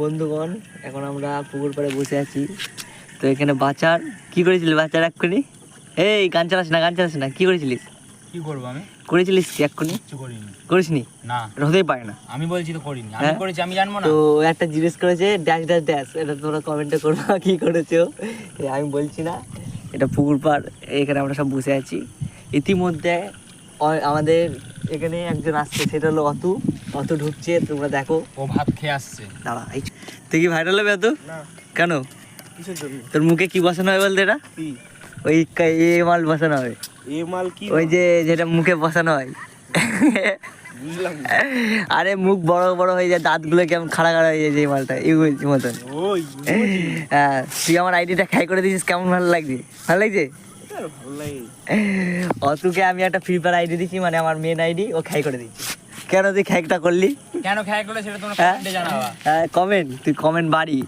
বন্ধুগণ এখন আমরা পুকুর পাড়ে বসে আছি। তো এখানে বাচ্চার কি করেছিলি বাচ্চার এক্ষুনি? এই গান চালাস না গান চালাস না কি করেছিলিস? কি করব আমি? করেছিলিস কি এক্ষুনি? করিসনি? না। হতেই পারে না। আমি বলছি তো করিনি। আমি হ্যাঁ? করেছি আমি জানব না। তো একটা জিজ্ঞেস করেছে ড্যাশ ড্যাশ ড্যাশ। এটা তোমরা কমেন্টে করব কি করেছ। আমি বলছি না এটা পুকুর পাড় এখানে আমরা সব বসে আছি। ইতিমধ্যে আমাদের এখানে একজন আসছে সেটা হলো অতু। অত ঢুকছে তোমরা দেখো। ও ভাত খেয়ে আসছে। দাঁড়া এই তুই কি ভাইরাল হবে না। কেন? তোর মুখে কি বসানো হয় বলতে এটা? ওই এ মাল বসানো হয়। এ মাল কি ওই যে যেটা মুখে বসানো হয়। আরে মুখ বড় বড় হয়ে যায় দাঁতগুলো কেমন খাড়া খাড়া হয়ে যায় যে মালটা এই মতন ওই হ্যাঁ তুই আমার আইডিটা খাই করে দিয়েছিস কেমন ভালো লাগছে? ভালো লাগছে? অতুকে আমি একটা ফ্রি ফায়ার আইডি দিচ্ছি মানে আমার মেন আইডি ও খাই করে দিচ্ছি কেন তুই খ্যাকটা করলি? কেন খ্যাক করলে সেটা তোমার হ্যাঁ? কমেন্টে জানাবা। কমেন্ট তুই কমেন্ট বাড়ি।